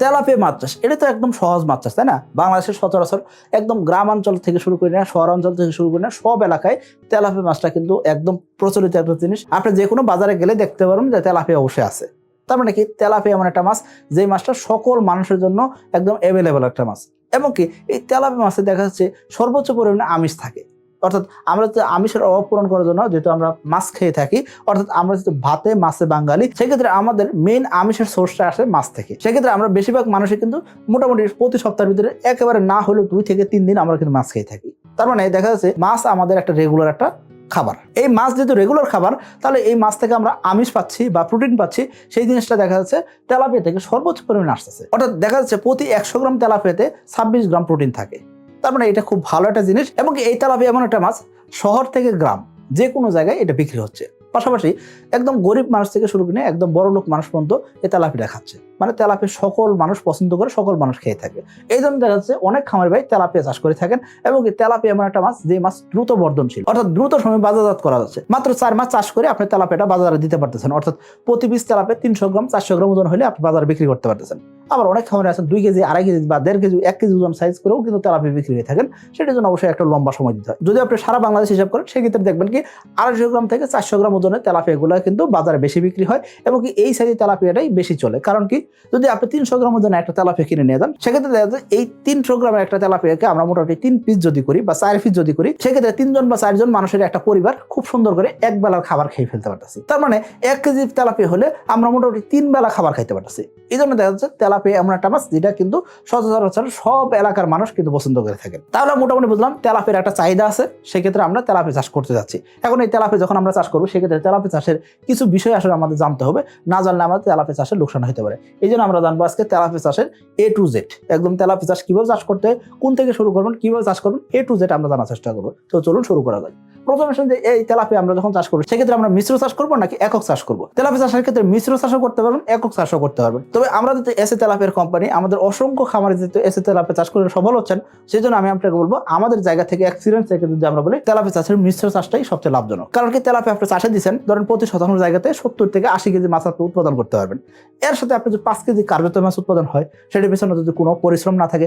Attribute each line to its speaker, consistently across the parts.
Speaker 1: Tilapia মাছ চাষ এটা তো একদম সহজ মাছ চাষ তাই না? বাংলাদেশের সচরাচর একদম গ্রামাঞ্চল থেকে শুরু করে না, শহরাঞ্চল থেকে শুরু করে না, সব এলাকায় তেলাপিয়া মাছটা কিন্তু একদম প্রচলিত একটা জিনিস। আপনি যে কোনো বাজারে গেলে দেখতে পারবেন যে তেলাপিয়া অবশ্যই আছে। তার মানে কি? তেলাপিয়া এমন একটা মাছ যে মাছটা সকল মানুষের জন্য একদম অ্যাভেলেবল একটা মাছ। এবং কি? এই তেলাপিয়া মাছে দেখা যাচ্ছে সর্বোচ্চ পরিমাণে আমিষ থাকে। অর্থাৎ আমরা তো আমিষের অভাব পূরণ করার জন্য যেহেতু আমরা মাছ খেয়ে থাকি, অর্থাৎ আমরা যেহেতু ভাতে মাছে বাঙালি, সেক্ষেত্রে আমাদের মেন আমিষের সোর্সটা আসে মাছ থেকে। সেক্ষেত্রে আমরা বেশিরভাগ মানুষই কিন্তু মোটামুটি প্রতি সপ্তাহের ভিতরে একেবারে না হলেও দুই থেকে তিন দিন আমরা কিন্তু মাছ খেয়ে থাকি। তার মানে দেখা যাচ্ছে মাছ আমাদের একটা রেগুলার একটা খাবার। এই মাছ যেহেতু রেগুলার খাবার, তাহলে এই মাছ থেকে আমরা আমিষ পাচ্ছি বা প্রোটিন পাচ্ছি, সেই জিনিসটা দেখা যাচ্ছে তেলাপিয়া থেকে সর্বোচ্চ পরিমাণে আসতেছে। অর্থাৎ দেখা যাচ্ছে প্রতি একশো গ্রাম তেলাপিয়াতে ছাব্বিশ গ্রাম প্রোটিন থাকে। তার মানে এটা খুব ভালো একটা জিনিস এবং এই তালাবি এমন একটা মাছ শহর থেকে গ্রাম, যে কোনো জায়গায় এটা বিক্রি হচ্ছে। পাশাপাশি একদম গরিব মানুষ থেকে শুরু করে একদম বড় লোক মানুষ পর্যন্ত এই তেলাপিটা খাচ্ছে। মানে তেলাপি সকল মানুষ পছন্দ করে, সকল মানুষ খেয়ে থাকে। এই জন্য দেখা যাচ্ছে অনেক খামার ভাই তেলাপিয়া চাষ করে থাকেন এবং তেলাপিয়া এমন একটা মাছ, যে মাছ দ্রুত বর্ধনশীল। অর্থাৎ দ্রুত সময় বাজারজাত করা যাচ্ছে। মাত্র চার মাস চাষ করে আপনি তেলাপিয়াটা বাজারে দিতে পারতেছেন। অর্থাৎ প্রতি পিস তেলাপে তিনশো গ্রাম, চারশো গ্রাম ওজন হলে আপনি বাজারে বিক্রি করতে পারতেছেন। আবার অনেক খামারে আছেন, দুই কেজি, আড়াই কেজি বা দেড় কেজি, এক কেজি ওজন সাইজ করেও কিন্তু তেলাপিয়া বিক্রি হয়ে থাকেন। সেটার জন্য অবশ্যই একটা লম্বা সময় দিতে হয়। যদি আপনি সারা বাংলাদেশ হিসাব করেন, সেক্ষেত্রে দেখবেন কি আড়াইশো গ্রাম থেকে চারশো গ্রাম ওজনের তেলাপিয়াগুলো কিন্তু বাজারে বেশি বিক্রি হয় এবং এই সাইজের তেলাপিয়াটাই বেশি চলে। কারণ কি যদি আপনি তিনশো গ্রাম ওজনের একটা তেলাপিয়া কিনে নিয়ে যান, সেক্ষেত্রে দেখা যায় এই তিনশো গ্রামের একটা তেলাপিয়াকে আমরা মোটামুটি তিন পিস যদি করি বা চার পিস যদি করি, সেক্ষেত্রে তিনজন বা চারজন মানুষের একটা পরিবার খুব সুন্দর করে এক বেলার খাবার খেয়ে ফেলতে পারতেছি। তার মানে এক কেজি তেলাপিয়া হলে আমরা মোটামুটি তিন বেলা খাবার খাইতে পারতেছি। এই জন্য দেখা যাচ্ছে তেলাপিয়া এমন একটা মাছ যেটা কিন্তু সচরাচর সব এলাকার মানুষ কিন্তু পছন্দ করে থাকেন তাহলে মোটামুটি বুঝলাম তেলাপিয়ার একটা চাহিদা আছে, সেক্ষেত্রে আমরা তেলাপিয়া চাষ করতে যাচ্ছি। এখন এই তেলাপিয়া যখন আমরা চাষ করব, সেক্ষেত্রে তেলাপিয়া চাষের কিছু বিষয় আসলে আমাদের জানতে হবে। না জানলে আমাদের তেলাপিয়া চাষের লোকসান হতে পারে। এই জন্য আমরা জানব আজকে তেলাপিয়া চাষের এ টু জেড একদম তেলাপি চাষ কীভাবে চাষ করতে হয়, কোন থেকে শুরু করবেন, কীভাবে চাষ করবেন এ টু জেড আমরা জানার চেষ্টা করব। তো চলুন শুরু করা যায় প্রথমে শুনতে এই তেলাপিয়া আমরা যখন চাষ করব, সেক্ষেত্রে আমরা মিশ্র চাষ করব নাকি একক চাষ করব? তেলাপিয়া চাষের ক্ষেত্রে মিশ্র চাষও করতে পারবেন, একক চাষও করতে পারবেন। তবে আমরা যদি এসে তেলাপিয়ার কোম্পানি আমাদের অসংখ্য খামারে যেহেতু এসে তেলাপিয়া চাষ করে সফল হচ্ছেন সেই জন্য আমি আপনাকে বলব, আমাদের জায়গা থেকে এক্সপিরিয়েন্স থেকে যদি আমরা বলি, তেলাপিয়া চাষের মিশ্র চাষটাই সবচেয়ে লাভজনক। কারণ কি তেলাপিয়া আপনি চাষে দিচ্ছেন, ধরেন প্রতি শতাংশ জায়গাতে সত্তর থেকে আশি কেজি মাছ আপনি উৎপাদন করতে পারবেন। এর সাথে আপনি যদি পাঁচ কেজি কার্যত মাছ উৎপাদন হয়, সেটার পেছনে যদি কোনো পরিশ্রম না থাকে,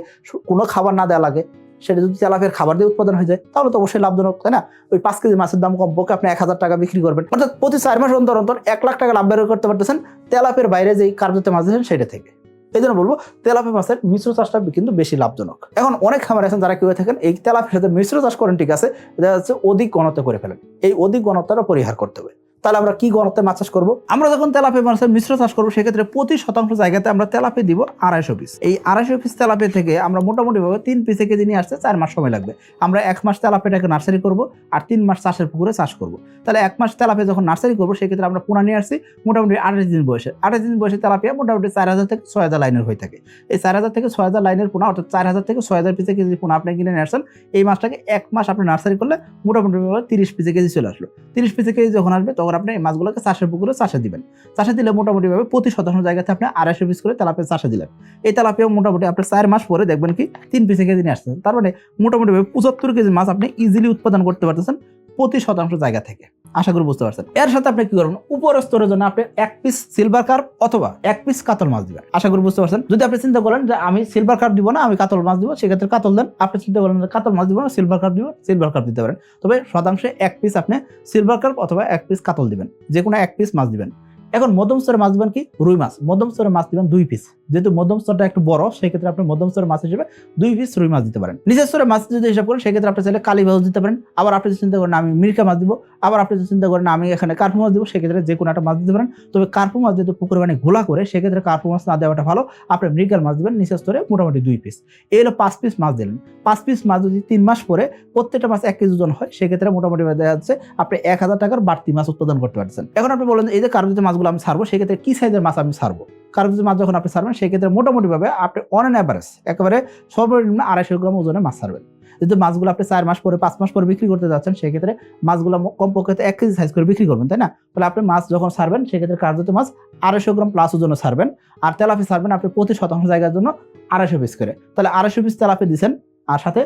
Speaker 1: কোনো খাবার না দেওয়া লাগে সেটা যদি তেলাপিয়ার খাবার দিয়ে উৎপাদন হয়ে যায়, তাহলে তো অবশ্যই লাভজনক, তাই না? ওই পাঁচ কেজি মাছের দাম কম পক্ষে আপনি এক হাজার টাকা বিক্রি করবেন। অর্থাৎ প্রতি চার মাস অন্তর অন্তর এক লাখ টাকা লাভ বের করতে পারতেছেন তেলাপের বাইরে যেই কার্যতে মাছ দিচ্ছেন সেটা থেকে। এই জন্য বলব, তেলাপি মাছের মিশ্র চাষটা কিন্তু বেশি লাভজনক। এখন অনেক খামার আছেন যারা কি হয়ে থাকেন, এই তেলাপির সাথে মিশ্র চাষ করেন, ঠিক আছে? দেখা যাচ্ছে অধিক ঘনত্ব করে ফেলেন। এই অধিক ঘনত্বটা পরিহার করতে হবে। তাহলে আমরা কি ঘনত্বে মাছ চাষ করব? আমরা যখন তেলাপি মাছের মিশ্র চাষ করব, সেক্ষেত্রে প্রতি শতাংশ জায়গাতে আমরা তেলাপি দিব আড়াইশো পিস এই আড়াইশো পিস তেলাপি থেকে আমরা মোটামুটি ভাবে তিন পিসে কেজি নিয়ে আসতে চার মাস সময় লাগবে। আমরা এক মাস তেলাপিটাকে নার্সারি করব আর তিন মাস চাষের পুকুরে চাষ করব। তাহলে এক মাস তেলাপি যখন নার্সারি করব, সেক্ষেত্রে আমরা পোনা নিয়ে আসছি মোটামুটি আঠাশ দিন বয়সে। আঠাশ দিন বয়সে তেলাপিয়া মোটামুটি চার হাজার থেকে ছয় হাজার লাইনের হয়ে থাকে। এই চার হাজার থেকে ছয় হাজার লাইনের পোনা, অর্থাৎ চার হাজার থেকে ছয় হাজার পিসে কেজি পোনা আপনি কিনে নিয়ে আসছেন এই মাছটাকে এক মাস আপনি নার্সারি করলে মোটামুটি তিরিশ পিসে কেজি চলে আসলো। তিরিশ পিসে কেজি যখন আসবে, তখন আপনি এই মাছগুলোকে চাষের পুকুরে চাষে দিবেন। চাষে দিলে মোটামুটিভাবে প্রতি শতাংশ জায়গাতে আপনি আড়াইশো পিস করে তেলাপিয়া চাষে দিলেন। এই তেলাপিয়া মোটামুটি আপনি চার মাস পরে দেখবেন কি তিন পিসে কেজি নিয়ে আসতেছেন তার মানে মোটামুটিভাবে পঁচাত্তর কেজি মাছ আপনি ইজিলি উৎপাদন করতে পারতেছেন প্রতি শতাংশ জায়গা থেকে। আশা করি বুঝতে পারছেন। এর সাথে আপনি কি করবেন? উপর স্তরের জন্য আপনি এক পিস সিলভার কার্প অথবা এক পিস কাতল মাছ দিবেন। আশা করি বুঝতে পারছেন। যদি আপনি চিন্তা করেন যে আমি সিলভার কার্প দিব না, আমি কাতল মাছ দিব, সেক্ষেত্রে কাতল দেন। আপনি চিন্তা করেন কাতল মাছ দিব না সিলভার কার্প দিব সিলভার কার্প দিতে পারেন। তবে শতাংশে এক পিস আপনি সিলভার কার্প অথবা এক পিস কাতল দিবেন। যে কোনো এক পিস মাছ দিবেন। এখন মধ্যম স্তরের মাছ দিবেন কি? রুই মাছ। মধ্যম স্তরের মাছ দিবেন দুই পিস যেহেতু মধ্যম স্তরটা একটু বড়, সেক্ষেত্রে আপনি মধ্যম স্তরের মাছ হিসেবে দুই পিস রুই মাছ দিতে পারেন। নিচের স্তরের মাছ যদি হিসাব করেন, সেক্ষেত্রে আপনি চাইলে কালী মাছ দিতে পারেন। আবার আপনি যদি চিন্তা করেন, আমি মির্কা মাছ দিব, আবার আপনি যদি চিন্তা করেন, আমি এখানে কার্পু মাছ দিব, সেক্ষেত্রে যে কোনো একটা মাছ দিতে পারেন। তবে কার্পু মাছ যেহেতু পুকুরে মানে ঘোলা করে, সেক্ষেত্রে কার্পু মাছ না দেওয়াটা ভালো। আপনি মৃগাল মাছ দিবেন নিচের স্তরে মোটামুটি দুই পিস এই হলো পাঁচ পিস মাছ দিলেন। পাঁচ পিস মাছ যদি তিন মাস পরে প্রত্যেকটা মাছ এক কেজি ওজন হয়, সেক্ষেত্রে মোটামুটি দেখা যাচ্ছে আপনি এক হাজার টাকার বাড়তি মাছ উৎপাদন করতে পারছেন। এখন আপনি বলেন, এই যে কার্পু মাছগুলো আমি ছাড়বো, সেক্ষেত্রে কি সাইজের মাছ আমি ছাড়বো? কার্পু মাছ যখন আপনি ছাড়বেন, সেক্ষেত্রে মোটামুটিভাবে আপনি অন অ্যান অ্যাভারেজ একেবারে সর্বনিম্ন আড়াইশো গ্রাম ওজনে মাছ ছাড়বেন। যদি মাছগুলো আপনি চার মাস পরে, পাঁচ মাস পরে বিক্রি করতে যাচ্ছেন, সেক্ষেত্রে মাছগুলো কমপক্ষে এক কেজি সাইজ করে বিক্রি করবেন, তাই না? তাহলে আপনি মাছ যখন ছাড়বেন, সেক্ষেত্রে কার্যত মাছ আড়াইশো গ্রাম প্লাস ওজনে ছাড়বেন। আর তেলাপি ছাড়বেন আপনি প্রতি শতাংশ জায়গার জন্য আড়াইশো পিস করে। তাহলে আড়াইশো পিস তেলাপি দিচ্ছেন আর সাথে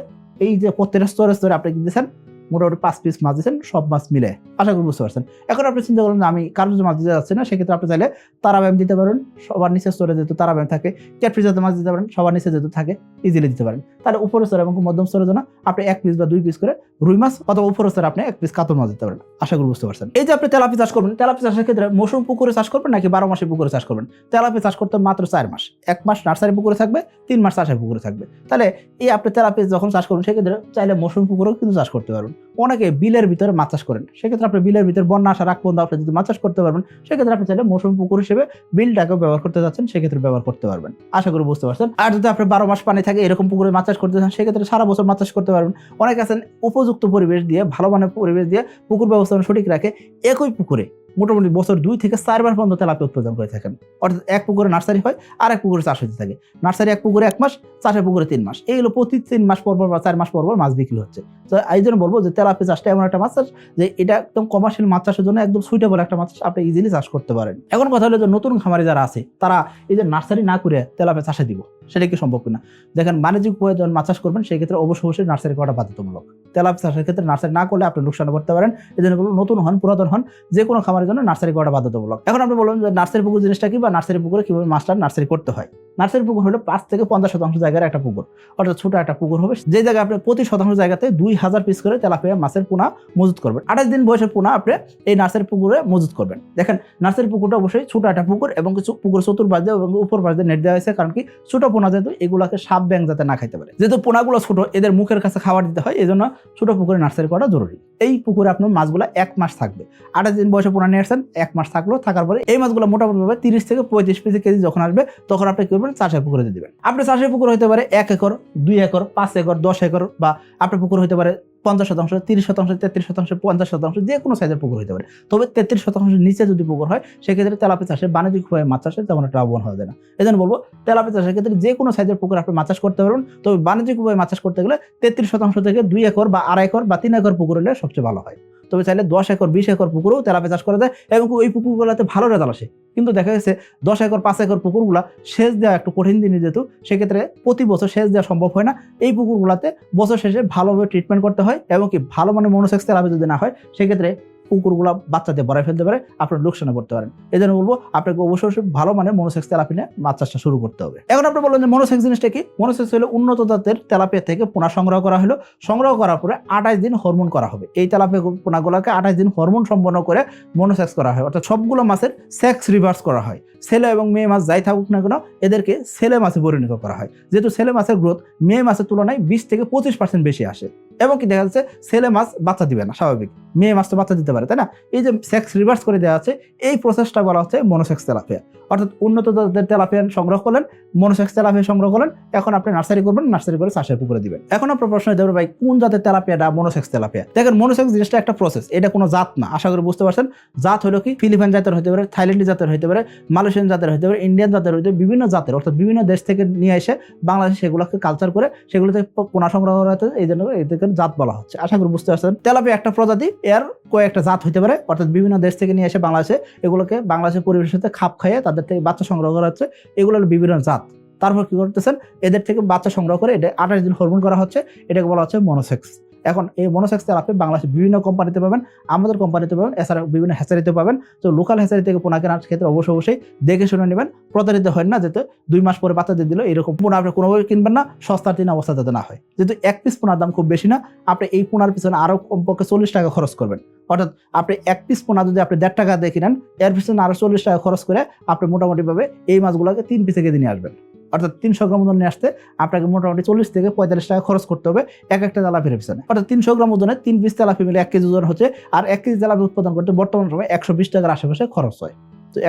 Speaker 1: এই যে প্রত্যেকটা স্তরে স্তরে আপনি দিচ্ছেন মোটামুটি পাঁচ পিস মাছ দিচ্ছেন সব মাছ মিলে। আশা করি বুঝতে পারছেন। এখন আপনি চিন্তা করুন আমি কারও যদি মাছ দিতে যাচ্ছি না, সেক্ষেত্রে আপনি চাইলে তারা ব্যায়াম দিতে পারেন, সবার নিচে স্তরে যেহেতু তারা ব্যায়াম থাকে ক্যাটফিস জাতীয় মাছ দিতে পারেন, সবার নিচে যেহেতু থাকে ইজিলি দিতে পারেন। তাহলে উপরের স্তর এবং মধ্যম স্তরের জন্য আপনি এক পিস বা দুই পিস করে রুই মাছ অথবা উপরের স্তরে আপনি এক পিস কাতল মাছ দিতে পারেন। আশা করি বুঝতে পারছেন। এই যে আপনি তেলাপি চাষ করবেন, তেলাপি চাষের ক্ষেত্রে মৌসুম পুকুরে চাষ করবেন নাকি বারো মাসে পুকুরে চাষ করবেন? তেলাপি চাষ করতে মাত্র চার মাস। এক মাস নার্সারি পুকুরে থাকবে, তিন মাস চাষের পুকুরে থাকবে। তাহলে এই আপনি তেলাপি যখন চাষ করবেন, সেক্ষেত্রে চাইলে মৌসুম পুকুরেও কিন্তু চাষ করতে পারবেন। অনেকে বিলের ভিতরে মাছ চাষ করেন। সেক্ষেত্রে আপনি বিলের ভিতরে বন্যা আসার আগ পর্যন্ত আপনি যদি মাছ চাষ করতে পারবেন, সেক্ষেত্রে আপনি চাইলে মৌসুমি পুকুর হিসেবে বিলটাকেও ব্যবহার করতে চাচ্ছেন সেক্ষেত্রে ব্যবহার করতে পারবেন। আশা করি বুঝতে পারছেন। আর যদি আপনি বারো মাস পানি থাকে, এরকম পুকুরে মাছ চাষ করতে চান, সেক্ষেত্রে সারা বছর মাছ চাষ করতে পারবেন। অনেকে আছেন উপযুক্ত পরিবেশ দিয়ে, ভালো মানের পরিবেশ দিয়ে পুকুর ব্যবস্থাপনা সঠিক রাখে, একই পুকুরে। মোটামুটি বছর দুই থেকে চারবার পর্যন্ত তেলাপি উৎপাদন করে থাকেন। অর্থাৎ এক পুকুরে নার্সারি হয়, আর এক পুকুরে চাষ হতে থাকে। নার্সারি এক পুকুরে এক মাস, চাষের পুকুরে তিন মাস। এইগুলো প্রতি তিন মাস পর বা চার মাস পর মাছ বিক্রি হচ্ছে। তো এই জন্য বলব যে তেলাপি চাষটা এমন একটা মাছ চাষ যে এটা একদম কমার্শিয়াল মাছ চাষের জন্য একদম সুইটেবল একটা মাছ আপনি ইজিলি চাষ করতে পারেন। এখন কথা হলো যে নতুন খামারি যারা আছে, তারা এই যে নার্সারি না করে তেলাপি চাষে দিব। সেটা কি সম্ভব কিনা? দেখেন, বাণিজ্যিক উপায়ে যখন মাছ চাষ করবেন, সেই ক্ষেত্রে অবশ্যই অবশ্যই নার্সারি করাটা বাধ্যতামূলক। তেলাপি চাষের ক্ষেত্রে নার্সারি না করলে আপনি লোকসান করতে পারেন। এই জন্য নতুন হন, পুরাতন হন, যে কোনো খামারের জন্য নার্সারি করাটা বাধ্যতামূলক। এখন আপনি বলবেন যে নার্সারি পুকুর জিনিসটা কি বা নার্সারি পুকুরে কীভাবে মাছটা নার্সারি করতে হয়? নার্সারি পুকুর হলো পাঁচ থেকে পঞ্চাশ শতাংশ জায়গার একটা পুকুর। অর্থাৎ ছোট একটা পুকুর হবে। যে জায়গায় আপনি প্রতি শতাংশ জায়গাতে দুই হাজার পিস করে তেলাপিয়া মাছের পোনা মজুত করবেন। আঠাশ দিন বয়সের পোনা আপনি এই নার্সারি পুকুরে মজুত করবেন। দেখেন, নার্সারি পুকুরটা অবশ্যই ছোট একটা পুকুর এবং কিছু পুকুর চতুর্পাশ দিয়ে এবং উপর পাশ দিয়ে নেট দেওয়া হয়েছে। কারণ কি, ছোট পোনা যেহেতু, এগুলাকে সাপ ব্যাং যাতে না খাইতে পারে। যেহেতু পোনাগুলো ছোট, এদের মুখের কাছে খাবার দিতে হয় এই জন্য ছোটো পুকুরে নার্সারি করা জরুরি। এই পুকুরে আপনার মাছগুলো এক মাস থাকবে। আঠাশ দিন বয়সে পোনা নিয়ে আসছেন, এক মাস থাকল, থাকার পরে এই মাছগুলো মোটামুটিভাবে তিরিশ থেকে পঁয়ত্রিশ পিসি কেজি যখন আসবে, তখন আপনি কী করবেন, চাষের পুকুরে দিয়ে দেবেন। আপনার চাষের পুকুর হতে পারে এক একর, দুই একর, পাঁচ একর, দশ একর বা আপনার পুকুর হতে পারে পঞ্চাশ শতাংশ, তিরিশ শতাংশ, তেত্রিশ শতাংশ, পঞ্চাশ শতাংশ, যে কোনো সাইজের পুকুর হতে পারে। তবে তেত্রিশ শতাংশের নিচে যদি পুকুর হয়, সেক্ষেত্রে তেলাপি চাষে বাণিজ্যিক উপায়ে মাছ চাষে তেমন একটা লাভবান হবে না। এই জন্য বলব, তেলাপি চাষের ক্ষেত্রে যে কোনো সাইজের পুকুর আপনি মাছ চাষ করতে পারবেন। তবে বাণিজ্যিক উপায়ে মাছ চাষ করতে গেলে তেত্রিশ শতাংশ থেকে দুই একর বা আড়াই একর বা তিন একর পুকুর হলে সবচেয়ে ভালো হয়। তবে চাইলে দশ একর, বিশ একর পুকুরেও তেলাপে চাষ করা যায় এবং ওই পুকুরগুলোতে ভালো রেজাল্ট আসে। কিন্তু দেখা গেছে দশ একর, পাঁচ একর পুকুরগুলো সেচ দেওয়া একটু কঠিন দিনে যেহেতু, সেক্ষেত্রে প্রতি বছর সেচ দেওয়া সম্ভব হয় না। এই পুকুরগুলোতে বছর শেষে ভালোভাবে ট্রিটমেন্ট করতে হয় এবং কি ভালো মানে মনোসেক্স তেলাপি যদি না হয়, সেক্ষেত্রে পুকুরগুলো বাচ্চাতে ভরাই ফেলতে পারে, আপনার লোকসানে পড়তে পারেন। এই জন্য বলব, আপনাকে অবশ্যই ভালো মানে মনোসেক্স তেলাপি নিয়ে মাছ চাষটা শুরু করতে হবে। এখন আপনি বললেন যে মনোসেক্স জিনিসটা কি? মনোসেক্স হলো উন্নত জাতের তেলাপিয়া থেকে পোনা সংগ্রহ করা হলো। সংগ্রহ করার পরে আঠাশ দিন হরমোন করা হবে। এই তেলাপিয়া পোনাগুলোকে আঠাশ দিন হরমোন সম্পন্ন করে মনোসেক্স করা হয়। অর্থাৎ সবগুলো মাছের সেক্স রিভার্স করা হয়। ছেলে এবং মেয়ে মাছ যাই থাকুক না কেন, এদেরকে ছেলে মাছে পরিণত করা হয়। যেহেতু ছেলে মাছের গ্রোথ মেয়ে মাছের তুলনায় বিশ থেকে পঁচিশ পার্সেন্ট বেশি আসে। এবং কি দেখা যাচ্ছে, ছেলে মাছ বাচ্চা দিবে না, স্বাভাবিক। মেয়ে মাছ তো বাচ্চা দিতে পারে, তাই না? এই যে সেক্স রিভার্স করে দেওয়া আছে, এই প্রসেসটা বলা হচ্ছে মনোসেক্স তেলাপিয়া অর্থাৎ উন্নত জাতের তেলাপিয়া সংগ্রহ করলেন মনোসেক্স তেলাপিয়া সংগ্রহ করলেন, এখন আপনি নার্সারি করবেন নার্সারি করে চাষের পুকুরে দিবেন। এখন আপনার প্রশ্ন হতে পারে ভাই, কোন জাতের তেলাপিয়াটা মনোসেক্স তেলাপিয়া দেখেন মনোসেক্স জিনিসটা একটা প্রসেস এটা কোনো জাত না, আশা করি বুঝতে পারছেন। জাত হলো কি ফিলিপাইন জাতের হতে পারে থাইল্যান্ডি জাতের হতে পারে মালয়েশিয়ান জাতের হতে পারে ইন্ডিয়ান জাতের হতে পারে, বিভিন্ন জাতের, অর্থাৎ বিভিন্ন দেশ থেকে নিয়ে এসে বাংলাদেশে সেগুলোকে কালচার করে, সেগুলোতে পোনা সংগ্রহ করা হচ্ছে এই জন্য এদেরকে জাত বলা হচ্ছে। আশা করি বুঝতে পারছেন। তেলাপিয়া একটা প্রজাতি, এর কয়েকটা জাত হতে পারে। অর্থাৎ বিভিন্ন দেশ থেকে নিয়ে এসে বাংলাদেশে এগুলোকে বাংলাদেশের পরিবেশের সাথে খাপ খাইয়ে তাদের থেকে বাচ্চা সংগ্রহ করা হচ্ছে। এগুলো হলো বিভিন্ন জাত। তারপর কি করতেছেন? এদের থেকে বাচ্চা সংগ্রহ করে এটা আঠাশ দিন হরমোন করা হচ্ছে। এটাকে বলা হচ্ছে মনোসেক্স এখন এই মনোসেক্স আপনি বাংলাদেশে বিভিন্ন কোম্পানিতে পাবেন, আমাদের কোম্পানিতে পাবেন এছাড়া বিভিন্ন হ্যাচারিতে পাবেন। তো লোকাল হ্যাচারি থেকে পোনা কেনার ক্ষেত্রে অবশ্যই অবশ্যই দেখে শুনে নেবেন। প্রতারিত হয় না যাতে দুই মাস পরে বাচ্চা দিয়ে দিল, এরকম পোনা আপনি কোনোভাবে কিনবেন না, সস্তার তিন অবস্থা যাতে না হয়। যেহেতু এক পিস পোনার দাম খুব বেশি না, আপনি এই পোনার পিছনে আরও কমপক্ষে চল্লিশ টাকা খরচ করবেন। অর্থাৎ আপনি এক পিস পোনা যদি আপনি দেড় টাকা দিয়ে কিনেন, এর পিছনে আরও চল্লিশ টাকা খরচ করে আপনি মোটামুটিভাবে এই মাছগুলোকে তিন পিসে কেজি নিয়ে আসবেন। অর্থাৎ তিনশো গ্রাম ওজন নিয়ে আসতে আপনাকে মোটামুটি চল্লিশ থেকে পঁয়তাল্লিশ টাকা খরচ করতে হবে এক একটা তেলাপির পিছনে। অর্থাৎ তিনশো গ্রাম ওজনে তিন পিস তেলাপি মিলে এক কেজি ওজন হচ্ছে, আর এক কেজি তেলাপি উৎপাদন করতে বর্তমান সময় একশো বিশ টাকার আশেপাশে খরচ হয়।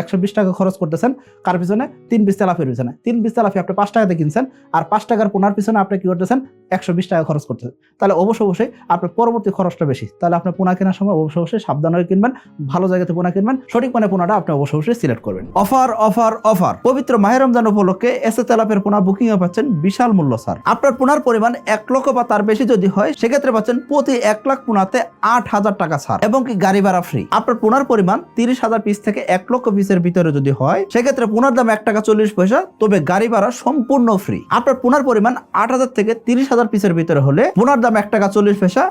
Speaker 1: একশো বিশ টাকা খরচ করতেছেন, কার পিছনে? তিন পিস তেলাপির পিছনে। তিন পিস তেলাপি আপনি পাঁচ টাকাতে কিনছেন, আর পাঁচ টাকার পোনার পিছনে আপনি কি করতেছেন? একশো বিশ টাকা খরচ করতেছেন। তাহলে অবশ্যই অবশ্যই আপনার পরবর্তী খরচটা বেশি। তাহলে আপনি পোনা কেনার সময় অবশ্যই অবশ্যই সাবধান হয়ে কিনবেন, ভালো জায়গাতে পোনা কিনবেন, সঠিক মানে পোনাটা আপনি অবশ্যই অবশ্যই সিলেক্ট করবেন। Offer offer offer. পবিত্র মাহের রমজান উপলক্ষে এসে তেলাপের পোনা বুকিং এ পাচ্ছেন বিশাল মূল্য, স্যার। আপনার পোনার পরিমাণ এক লক্ষ বা তার বেশি যদি হয়, সেক্ষেত্রে পাচ্ছেন প্রতি এক লাখ পোনাতে আট হাজার টাকা ছাড় এবং কি গাড়ি ভাড়া ফ্রি আপনার পোনার পরিমাণ তিরিশ হাজার পিস থেকে এক লক্ষ পিসের ভিতরে যদি হয়, সেক্ষেত্রে পুনার দাম এক টাকা চল্লিশ পয়সা, তবে গাড়ি ভাড়া সম্পূর্ণ ফ্রি আপনার পুনার পরিমাণ আট হাজার থেকে তিরিশ হাজার পিসের ভিতরে হলে পুনার দাম এক টাকা চল্লিশ পয়সা,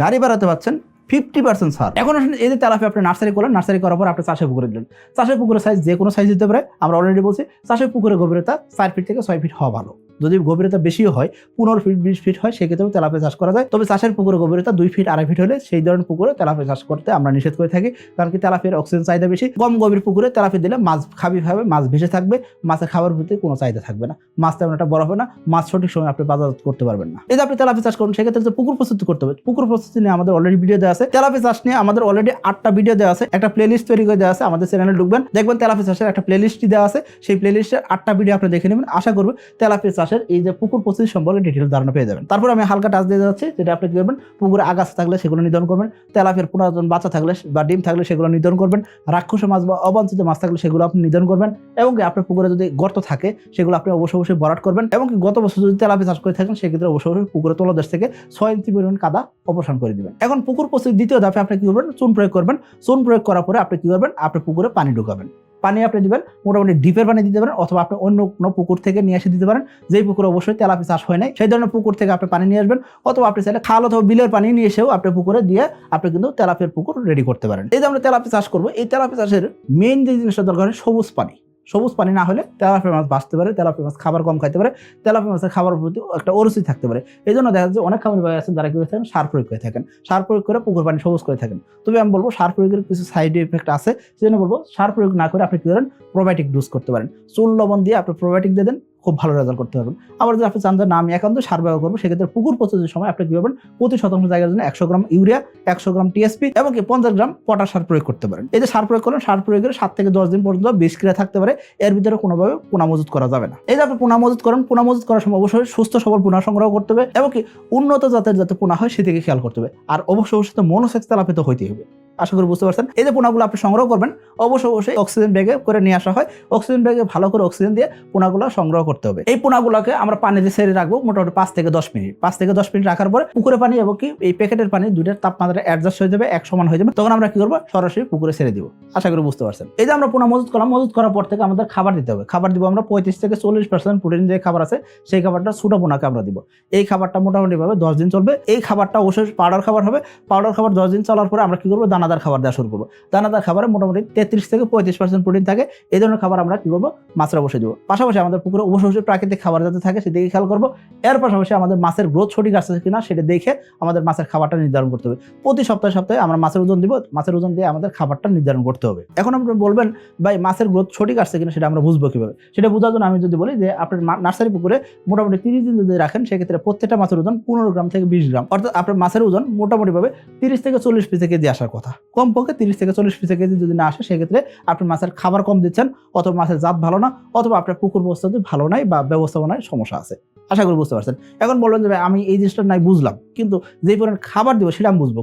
Speaker 1: গাড়ি বাড়াতে পারছেন ফিফটি পার্সেন্ট সার এখন আসলে এই যে তেলাপি আপনি নার্সারি করলেন নার্সারি করার পর আপনি চাষের পুকুরে দিলেন। চাষের পুকুরের সাইজ যে কোনো সাইজ দিতে পারে, আমরা অলরেডি বলছি, চাষের পুকুরের গভীরতা চার ফিট থেকে ছয় ফিট হওয়া ভালো। যদি গভীরতা বেশিও হয়, পনেরো ফিট বিশ ফিট হয়, সেক্ষেত্রেও তেলাপি চাষ করা যায়। তবে চাষের পুকুরের গভীরতা দুই ফিট আড়াই ফিট হলে সেই ধরনের পুকুরে তেলাপি চাষ করতে আমরা নিষেধ করে থাকি। কারণ কি তেলাপির অক্সিজেন চাহিদা বেশি। কম গভীর পুকুরে তেলাপি দিলে মাছ খাবি খাবে মাছ ভেসে থাকবে, মাছের খাবার প্রতি কোনো চাহিদা থাকবে না। মাছ তেমন একটা বড় হবে না, মাছ সঠিক সময় আপনি বাজারজাত করতে পারবেন না। এই যে আপনি তেলাপি চাষ করুন, সেক্ষেত্রে পুকুর প্রস্তুতি করতে হবে। পুকুর প্রস্তুতি নিয়ে আমাদের অলরেডি ভিডিও দেওয়া আছে। তেলাপি চাষ নিয়ে আমাদের অলরেডি আটটা ভিডিও দেওয়া আছে। একটা প্লেলিস্ট তৈরি করে দেওয়া আছে, আমাদের চ্যানেলে ঢুকবেন। দেখবেন তেলাপি চাষের একটা প্লেলিস্টই দেওয়া আছে। সেই প্লেলিস্টের আটটা ভিডিও আপনি দেখে নেবেন। আশা করব তেলাপি চাষের এই যে পুকুর প্রস্তুতি সম্পর্কে ডিটেল ধারণা পেয়ে যাবেন। তারপর আমি হালকা টাচ দিয়ে যাচ্ছি, যেটা আপনি কি করবেন? পুকুরে আগাছা থাকলে সেগুলো নিধন করবেন তেলাপির পুনর্জন বাচ্চা থাকলে বা ডিম থাকলে সেগুলো নিধন করবেন, রাক্ষস মাছ বা অবাঞ্ছিত মাছ থাকলে সেগুলো আপনি নিধন করবেন, এবং আপনার পুকুরে যদি গর্ত থাকে, সেগুলো আপনি অবশ্যই অবশ্যই ভরাট করবেন, এবং গত বছর যদি তেলাপি চাষ করে থাকেন, সেক্ষেত্রে অবশ্যই অবশ্যই পুকুরে তলদেশ থেকে ছয় ইঞ্চি পরিমাণ কাদা অপসারণ করে দিবেন। এখন পুকুর প্রস্তুতি দ্বিতীয় ধাপে আপনি কি করবেন? চুন প্রয়োগ করবেন। চুন প্রয়োগ করার পরে আপনি কি করবেন? আপনি পুকুরে পানি ঢুকাবেন। পানি আপনি দেবেন, মোটামুটি ডিপের পানি দিতে পারেন অথবা আপনি অন্য কোনো পুকুর থেকে নিয়ে এসে দিতে পারেন। যেই পুকুরে অবশ্যই তেলাপি চাষ হয় নাই, সেই ধরনের পুকুর থেকে আপনি পানি নিয়ে আসবেন অথবা আপনি চাইলে খাল অথবা বিলের পানি নিয়ে এসেও আপনি পুকুরে দিয়ে আপনি কিন্তু তেলাপির পুকুর রেডি করতে পারেন। এই যে আমরা তেলাপি চাষ করব, এই তেলাপি চাষের মেইন যে জিনিসটা দরকার সবুজ পানি। সবুজ পানি না হলে তেলাপিয়া মাছ বাঁচতে পারে, তেলাপিয়া মাছ খাবার কম খাইতে পারে, তেলাপিয়া মাছের খাবার প্রতি একটা অরুচি থাকতে পারে। এই জন্য দেখা যাচ্ছে অনেক খাবার ভাই আছেন যারা কি করে থাকেন, সার প্রয়োগ করে থাকেন। সার প্রয়োগ করে পুকুর পানি সবুজ করে থাকেন। তবে আমি বলব সার প্রয়োগের কিছু সাইড এফেক্ট আছে, সেজন্য বলব সার প্রয়োগ না করে আপনি কি করেন প্রোবায়োটিক ডোজ করতে পারেন। চুল লবণ দিয়ে আপনি প্রোবায়োটিক দিয়ে দেন খুব ভালো রেজাল্ট করতে পারবেন। আবার যদি আপনি চান যে, না, আমি একান্ত সার ব্যবহার করব, সেক্ষেত্রে পুকুর প্রস্তুতির সময় আপনি কি করবেন? প্রতি শতাংশ জায়গার জন্য একশো গ্রাম ইউরিয়া, একশো গ্রাম টিএসপি এবং পঞ্চাশ গ্রাম পটাশ সার প্রয়োগ করতে পারেন। এই যে সার প্রয়োগ করলেন, সার প্রয়োগের সাত থেকে দশ দিন পর্যন্ত বিষ ক্রিয়া থাকতে পারে। এর ভিতরে কোনোভাবে পোনা মজুত করা যাবে না। এই যে আপনি পোনা মজুত করেন, পোনা মজুত করার সময় অবশ্যই সুস্থ সবল পোনা সংগ্রহ করতে হবে এবং কি উন্নত জাতের যাতে পোনা হয়, সেদিকে খেয়াল করতে হবে। আর অবশ্যই অবশ্যই তেলাপিত হইতে হবে। আশা করি বুঝতে পারছেন। এই যে পোনাগুলো আপনি সংগ্রহ করবেন, অবশ্যই অবশ্যই অক্সিজেন ব্যাগে করে নিয়ে আসা হয়। অক্সিজেন ব্যাগে ভালো করে অক্সিজেন দিয়ে পোনাগুলো সংগ্রহ করতে হবে। এই পোনাগুলোকে আমরা পানিতে ছেড়ে রাখব মোটামুটি পাঁচ থেকে দশ মিনিট। পাঁচ থেকে দশ মিনিট রাখার পরে পুকুরে পানি এবং কি এই প্যাকেটের পানি দুইটার তাপমাত্রা অ্যাডজাস্ট হয়ে যাবে, এক সমান হয়ে যাবে। তখন আমরা কি করব? সরাসরি পুকুরে ছেড়ে দিব। আশা করি বুঝতে পারছেন। এই যে আমরা পোনা মজুত করলাম, মজুত করার পর থেকে আমাদের খাবার দিতে হবে। খাবার দিব আমরা পঁয়ত্রিশ থেকে চল্লিশ পার্সেন্ট প্রোটিন যে খাবার আছে, সেই খাবারটা ছোটো পোনাকে আমরা দিব। এই খাবারটা মোটামুটি ভাবে দশ দিন চলবে। এই খাবারটা অবশ্যই পাউডার খাবার হবে। পাউডার খাবার দশ দিন চলার পরে আমরা কি করব? দানাদার খাবার দেওয়া শুরু করব। দানাদার খাবারে মোটামুটি তেত্রিশ থেকে পঁয়ত্রিশ পার্সেন্ট প্রোটিন থাকে। এই ধরনের খাবার আমরা কি করব? মাছরা অবশ্যই দেবো। পাশাপাশি আমাদের পুকুরে অবশ্যই প্রাকৃতিক খাবার যাতে থাকে সেদিকে খেয়াল করব। এর পাশাপাশি আমাদের মাছের গ্রোথ সঠিক আসছে কিনা সেটা দেখে আমাদের মাছের খাবারটা নির্ধারণ করতে হবে। প্রতি সপ্তাহে সপ্তাহে আমরা মাছের ওজন দিব, মাছের ওজন দিয়ে আমাদের খাবারটা নির্ধারণ করতে হবে। এখন আপনি বলবেন, ভাই, মাছের গ্রোথ সঠিক আসছে কিনা সেটা আমরা বুঝব কীভাবে? সেটা বোঝার জন্য আমি যদি বলি যে আপনার নার্সারি পুকুরে মোটামুটি তিরিশ দিন যদি রাখেন, সেক্ষেত্রে প্রত্যেকটা মাছের ওজন পনেরো গ্রাম থেকে বিশ গ্রাম। অর্থাৎ আপনার মাছের ওজন মোটামুটিভাবে তিরিশ থেকে চল্লিশ পিসে কেজি আসার কথা। কমপক্ষে তিরিশ থেকে চল্লিশ পিসে কেজি যদি না আসে, সেক্ষেত্রে আপনি মাছের খাবার কম দিচ্ছেন, অথবা মাছের জাত ভালো না, অথবা আপনার পুকুর প্রস্তুতি ভালো নাই বা ব্যবস্থাপনায় সমস্যা আছে। আশা করি বুঝতে পারছেন। এখন বলবেন যে আমি এই জিনিসটা নাই বুঝলাম, কিন্তু যেই পরিমাণ খাবার দিব সেটা আমি বুঝব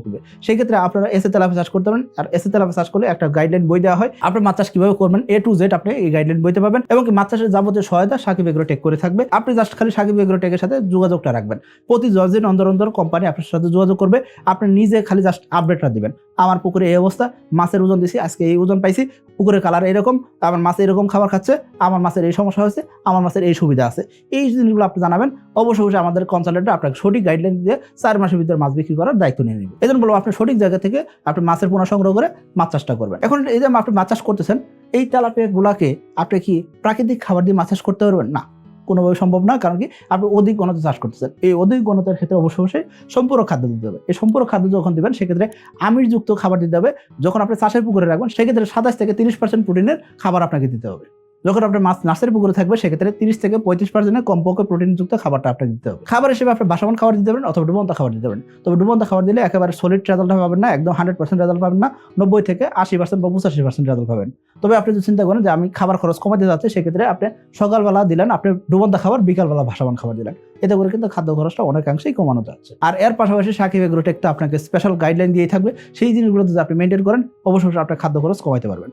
Speaker 1: সেই ক্ষেত্রে আপনারা এসে তেলাপি চাষ করতে পারেন, আর এসে তেলাপি চাষ করলে একটা গাইডলাইন বই দেওয়া হয়। আপনার মাছ চাষ কীভাবে করবেন এ টু জেড আপনি এই গাইডলাইন বইতে পাবেন, এবং মাছ চাষের যাবতীয় সহায়তা সাকিব এগ্রো টেক করে থাকবে। আপনি জাস্ট খালি সাকিব এগ্রো টেকের সাথে যোগাযোগটা রাখবেন। প্রতি দশ দিন অন্তর অন্তর কোম্পানি আপনার সাথে যোগাযোগ করবে। আপনি নিজে খালি জাস্ট আপডেটটা দিবেন। আমার পুকুরে এই অবস্থা, মাছের ওজন দিছি, আজকে এই ওজন পাইছি পুকুরের কালার এরকম আমার মাছ এরকম খাবার খাচ্ছে, আমার মাছের এই সমস্যা হয়েছে, আমার মাছের এই সুবিধা আছে। এই জিনিসগুলো আপনি জানাবেন, অবশ্যই অবশ্যই আমাদের কনসালটেন্ট আপনাকে সঠিক গাইডলাইন দিয়ে চার মাসের ভিতরে মাছ বিক্রি করার দায়িত্ব নিয়ে নেবে। এই জন্য বলব, আপনি সঠিক জায়গা থেকে আপনি মাছের পোনা সংগ্রহ করে মাছ চাষটা করবেন। এখন এই যে আপনি মাছ চাষ করতেছেন, এই তেলাপিয়াগুলাকে আপনি কি প্রাকৃতিক খাবার দিয়ে মাছ চাষ করতে পারবেন? না। কোনোভাবে সম্ভব না, কারণ কি আপনি অধিক গণতে চাষ করতেছেন। এই অধিক ঘনতার ক্ষেত্রে অবশ্য অবশ্যই সম্পূরক খাদ্য দিতে হবে। এই সম্পূরক খাদ্য যখন দেবেন, সেক্ষেত্রে আমিষযুক্ত খাবার দিতে হবে। যখন আপনি চাষের পুকুরে রাখবেন, সেক্ষেত্রে সাতাশ থেকে তিরিশ পার্সেন্ট প্রোটিনের খাবার আপনাকে দিতে হবে। যখন আপনার মাছ নার্সারি পুকুরে থাকবে, সেক্ষেত্রে তিরিশ থেকে পঁয়ত্রিশ পার্সেন্টের কমপক্ষে প্রোটিনযুক্ত খাবারটা আপনাকে দিতে হবে। খাবার হিসেবে আপনি বাসমান খাবার দিতে পারেন অথবা ডুবন্ত খাবার দিতে পারেন তবে ডুবন্ত খাবার দিলে একেবারে সলিড রেজাল্ট পাবেন না, একদম হান্ড্রেড পার্সেন্ট রেজাল্ট পাবেন না, নব্বই থেকে আশি পার্সেন্ট বা পঁচাশি পার্সেন্ট রেজাল্ট পাবেন। তবে আপনি যদি চিন্তা করেন যে আমি খাবার খরচ কমাতে যাচ্ছি, সেক্ষেত্রে আপনি সকালবেলা দিলেন, আপনি ডুবন্ত খাবার, বিকালবেলা ভাসমান খাবার দিলেন। এতে করে কিন্তু খাদ্য খরচটা অনেকাংশেই কমানো যাচ্ছে। আর এর পাশাপাশি সাকিব এগ্রোটেক তো আপনাকে স্পেশাল গাইডলাইন দিয়েই থাকবে। সেই জিনিসগুলো যদি আপনি মেনটেন করেন, অবশ্যই আপনার খাদ্য খরচ কমাতে পারবেন।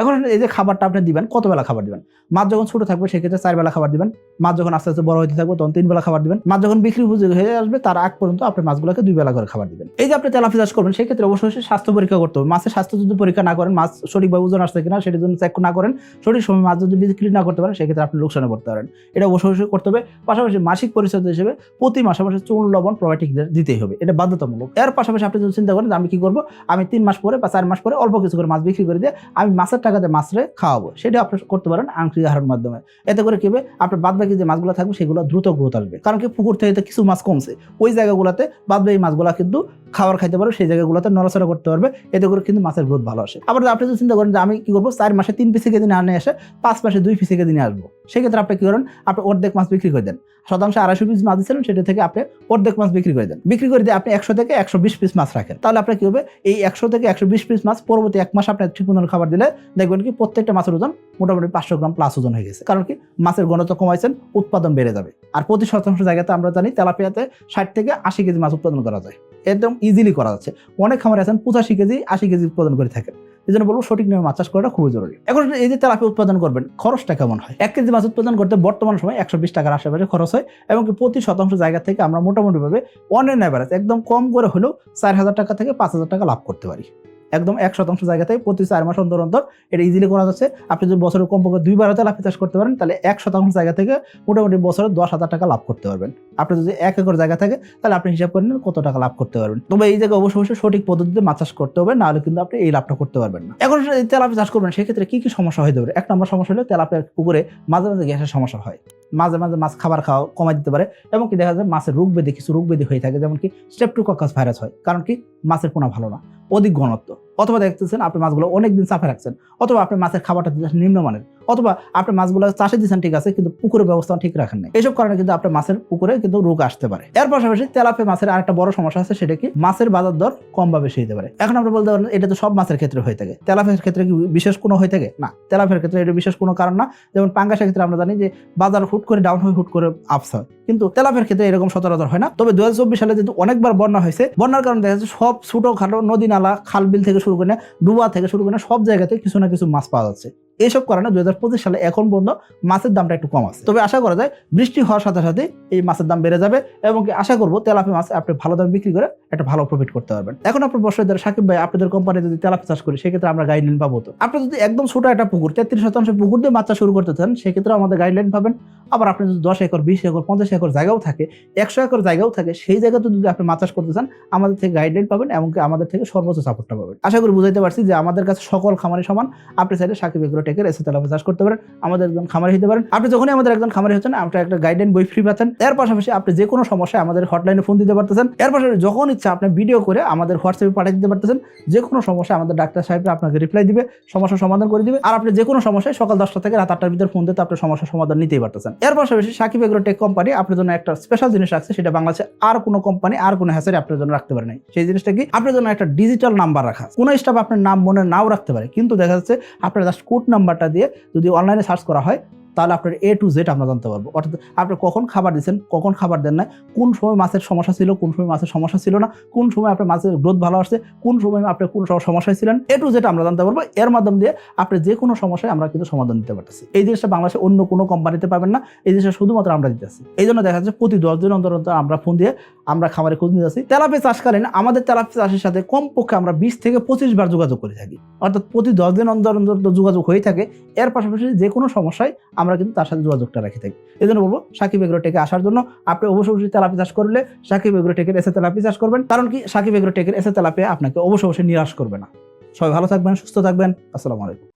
Speaker 1: এখন এই যে খাবারটা আপনি দিবেন কত বেলা খাবার দিবেন? মাছ যখন ছোট থাকবে, সেক্ষেত্রে চার বেলা খাবার দিবেন। মাছ যখন আস্তে আস্তে বড় হতে থাকবে, তখন তিন বেলা খাবার দিবেন। মাছ যখন বিক্রি উপযোগী হয়ে আসবে, তার আগ পর্যন্ত আপনি মাছগুলোকে দুই বেলা করে খাবার দিবেন। এই যে আপনি তেলাপি চাষ করবেন, সেক্ষেত্রে অবশ্যই স্বাস্থ্য পরীক্ষা করতে হবে। মাছের স্বাস্থ্য যদি পরীক্ষা না করেন, মাছ সঠিকভাবে ওজন আসছে কিনা, সেটার জন্য চেক না করেন, সঠিক সময় মাছ যদি বিক্রি না করতে পারেন, সেক্ষেত্রে আপনি লোকসানে পড়তে পারেন। এটা অবশ্যই করতে হবে। পাশাপাশি মাসিক পরিচর্যা হিসেবে প্রতি মাসে মাসে চুন, লবণ প্রোবায়োটিক দিতেই হবে। এটা বাধ্যতামূলক। এর পাশাপাশি আপনি যদি চিন্তা করেন আমি কি করব, আমি তিন মাস পরে বা চার মাস পরে অল্প কিছু করে মাছ বিক্রি করে দিয়ে আমি মাছের টাকাতে মাছরে খাওয়াবো। সেটা আপনি করতে পারেন আংশিক আহারের মাধ্যমে। এতে করে কি হবে? আপনার বাদ বাকি যে মাছগুলো থাকবে, সেগুলো দ্রুত গ্রোথ আসবে। কারণ কি? পুকুর থেকে কিছু মাছ কমছে। ওই জায়গাগুলোতে বাদ বাকি মাছগুলো কিন্তু খাবার খাইতে পারবে, সেই জায়গাগুলোতে নড়াচড়া করতে পারবে। এতে করে কিন্তু মাছের গ্রোথ ভালো আসে। আবার আপনি যদি চিন্তা করেন যে আমি কি করব? চার মাসে তিন পিসে কেজি আনে এসে পাঁচ মাসে দুই পিসে কেজি নিয়ে আসব। সেক্ষেত্রে আপনি কি করেন? আপনি অর্ধেক মাছ বিক্রি করে দেন। শতাংশ আড়াইশো পিস মাছ দিচ্ছিলেন সেটা থেকে আপনি অর্ধেক মাছ বিক্রি করে দেন। বিক্রি করে দিয়ে আপনি একশো থেকে একশো বিশ পিস মাছ রাখেন। তাহলে আপনার কি হবে? এই একশো থেকে একশো বিশ পিস মাছ পরবর্তী এক মাস আপনার ঠিক মতন খাবার দিলে দেখবেন কি প্রত্যেকটা মাছের ওজন মোটামুটি পাঁচশো গ্রাম প্লাস ওজন হয়ে গেছে। কারণ কি? মাছের ঘনত্ব কমাইছেন, উৎপাদন বেড়ে যাবে। আর প্রতি শতাংশ জায়গাতে আমরা জানি তেলাপিয়াতে ষাট থেকে আশি কেজি মাছ উৎপাদন করা যায়। একদম ইজিলি করা যাচ্ছে। অনেক খামারে আছেন পঁচাশি কেজি, আশি কেজি উৎপাদন করে থাকেন। এই জন্য বলব সঠিক নিয়মে মাছ চাষ করাটা খুবই জরুরি। এখন এই যে তেলাপি উৎপাদন করবেন, খরচটা কেমন হয়? এক কেজি মাছ উৎপাদন করতে বর্তমান সময় একশো বিশ টাকার আশেপাশে খরচ হয় এবং প্রতি শতাংশ জায়গা থেকে আমরা মোটামুটিভাবে অন এন অ্যাভারেজ একদম কম করে হলেও চার হাজার টাকা থেকে পাঁচ হাজার টাকা লাভ করতে পারি। একদম এক শতাংশ জায়গা থেকে প্রতি চার মাস অন্তর অন্তর এটা ইজিলি করা যাচ্ছে। আপনি যদি বছরে কমপক্ষে দুইবার তেলাপি চাষ করতে পারেন, তাহলে এক শতাংশ জায়গা থেকে মোটামুটি বছরে দশ হাজার টাকা লাভ করতে পারবেন। আপনি যদি এক একর জায়গা থাকে, তাহলে আপনি হিসাব করে নিন কত টাকা লাভ করতে পারবেন। তবে এই জায়গায় অবশ্যই অবশ্যই সঠিক পদ্ধতিতে মাছ চাষ করতে হবে, নাহলে কিন্তু আপনি এই লাভটা করতে পারবেন না। এখন তেলাপি চাষ করবেন, সেক্ষেত্রে কি কি সমস্যা হয়ে পারে? এক নম্বর সমস্যা হলো তেলাপিয়া পুকুরে মাঝে মাঝে গ্যাসের সমস্যা হয়। মাঝে মাঝে মাছ খাবার খাওয়া কমাই দিতে পারে। এবং কি দেখা যায়, মাছের রোগ ব্যাধি, কিছু রোগ ব্যাধি হয়ে থাকে, যেমন কি স্টেপটোকক্কাস ভাইরাস হয়। কারণ কি? মাছের পোনা ভালো না, অধিক ঘনত্ব। অথবা দেখতেছেন আপনি মাছগুলো অনেকদিন চাপে রাখছেন, অথবা আপনি মাছের খাবারটা দিচ্ছেন নিম্নমানের, অথবা আপনি মাছগুলো চাষে দিচ্ছেন ঠিক আছে, কিন্তু পুকুরের ব্যবস্থা ঠিক রাখেন না এইসব কারণে কিন্তু আপনার মাছের পুকুরে কিন্তু রোগ আসতে পারে। এর পাশাপাশি তেলাপে মাছের আরেকটা বড় সমস্যা আছে, সেটা কি মাছের বাজার দর কম বা বেশি হতে পারে। এখন আপনি বলতে পারেন, এটা তো সব মাছের ক্ষেত্রে হয়ে থাকে। তেলাপের ক্ষেত্রে কি বিশেষ কোনো হয়ে থাকে? না তেলাপের ক্ষেত্রে এটা বিশেষ কোনো কারণ না। যেমন পাঙ্গাসের ক্ষেত্রে আমরা জানি যে বাজার হুট করে ডাউন হয়ে হুট করে আপস হয়। কিন্তু তেলাপের ক্ষেত্রে এরকম সচরাচর হয় না। তবে দু হাজার চব্বিশ সালে যেহেতু অনেকবার বন্যা হয়েছে, বন্যার কারণে দেখা যাচ্ছে সব ছোটখাটো নদী নালা, খাল বিল থেকে শুরু করে ডুবা থেকে শুরু করে সব জায়গাতে কিছু না কিছু মাছ পাওয়া যাচ্ছে। এইসব কারণে দু হাজার পঁচিশ সালে এখন পর্যন্ত মাছের দামটা একটু কম আছে। তবে আশা করা যায় বৃষ্টি হওয়ার সাথে সাথে এই মাছের দাম বেড়ে যাবে এবং আশা করব তেলাপি মাছ আপনি ভালো দামে বিক্রি করে একটা ভালো প্রফিট করতে পারবেন। এখন আপনার বছর ধরে সাকিব ভাই, আপনাদের কোম্পানি যদি তেলাপি চাষ করি, সেক্ষেত্রে আমরা গাইডলাইন পাবো তো? আপনি যদি একদম ছোট একটা পুকুর, তেত্রিশ শতাংশ পুকুর দিয়ে মাছ চাষ শুরু করতে চান, সেক্ষেত্রে আমাদের গাইডলাইন পাবেন। আবার আপনি যদি দশ একর, বিশ একর, পঞ্চাশ একর জায়গাও থাকে, একশো একর জায়গাও থাকে, সেই জায়গাতে যদি আপনি মাছ চাষ করতে চান, আমাদের থেকে গাইডলাইন পাবেন এবং আমাদের থেকে সর্বোচ্চ সাপোর্টটা পাবেন। আশা করি বুঝাইতে পারছি যে আমাদের কাছে সকল খামারি সমান, আপনি চাইলে সাকিব এগ্রো টেকের এসে তেলাপি চাষ করতে পারেন, আমাদের একজন খামারি হতে পারেন। আপনি যখনই আমাদের একজন খামারি হচ্ছেন আপনি একটা গাইডলাইন বই ফ্রি পাচ্ছেন। এর পাশাপাশি আপনি যে কোনো সমস্যায় আমাদের হটলাইনে ফোন দিতে পারতেছেন। এর পাশাপাশি যখন ইচ্ছা আপনি ভিডিও করে আমাদের হোয়াটসঅ্যাপে পাঠিয়ে দিতে পারতেছেন, যে কোনো সমস্যা আমাদের ডাক্তার সাহেবরা আপনাকে রিপ্লাই দিবে, সমস্যার সমাধান করে দিবে। আর আপনি যে কোনো সমস্যায় সকাল দশটা থেকে রাত আটটার ভিতরে ফোন দিতে আপনার সমস্যার সমাধান নিতেই পারতেছেন। এর পাশাপাশি সাকিব এগ্রো টেক কোম্পানি আপনার জন্য একটা স্পেশাল জিনিস রাখছে, সেটা বাংলাদেশে আর কোনো কোম্পানি আর কোনো হ্যাসারি আপনার জন্য রাখতে পারে নাই। সেই জিনিসটা কি? আপনার জন্য একটা ডিজিটাল নাম্বার রাখা কোনো স্টাফ আপনার নাম মনে নাও রাখতে পারে, কিন্তু দেখা যাচ্ছে আপনার জাস্ট কোড নাম্বারটা দিয়ে যদি অনলাইনে সার্চ করা হয়, তাহলে আপনার এ টু জেড আমরা জানতে পারব। অর্থাৎ আপনি কখন খাবার দিচ্ছেন, কখন খাবার দেন না কোন সময় মাছের সমস্যা ছিল, কোন সময় মাছের সমস্যা ছিল না, কোন সময় আপনার মাছের গ্রোথ ভালো আসছে, কোন সময় আপনি কোন সম- সমস্যায় ছিলেন এ টু জেড আমরা জানতে পারব। এর মাধ্যম দিয়ে আপনি যে কোনো সমস্যায় আমরা কিন্তু সমাধান দিতে পারতেছি। এই জিনিসটা বাংলাদেশে অন্য কোনো কোম্পানিতে পাবেন না। এই জিনিসটা শুধুমাত্র আমরা দিতেছি এই জন্য দেখা যাচ্ছে প্রতি দশ দিন অন্তর অন্তর আমরা ফোন দিয়ে আমরা খামারে খোঁজ নিয়ে যাচ্ছি তেলাপি চাষকালীন আমাদের তেলাপি চাষের সাথে কমপক্ষে আমরা বিশ থেকে পঁচিশ বার যোগাযোগ করে থাকি। অর্থাৎ প্রতি দশ দিন অন্তর অন্তর যোগাযোগ হয়ে থাকে। এর পাশাপাশি যে কোনো সমস্যায় আমরা কিন্তু তার সাথে যোগাযোগটা রেখে থাকি। এই জন্য বলব, সাকিব এগ্রো টেকে আসার জন্য আপনি অবশ্যই তেলাপি চাষ করলে সাকিব এগ্রো টেকের এসে তেলাপি চাষ করবেন। কারণ কি, সাকিব এগ্রো টেকের এসে তেলাপি আপনাকে অবশ্যই অবশ্যই নিরাশ করবে না। সবাই ভালো থাকবেন, সুস্থ থাকবেন। আসসালামু আলাইকুম।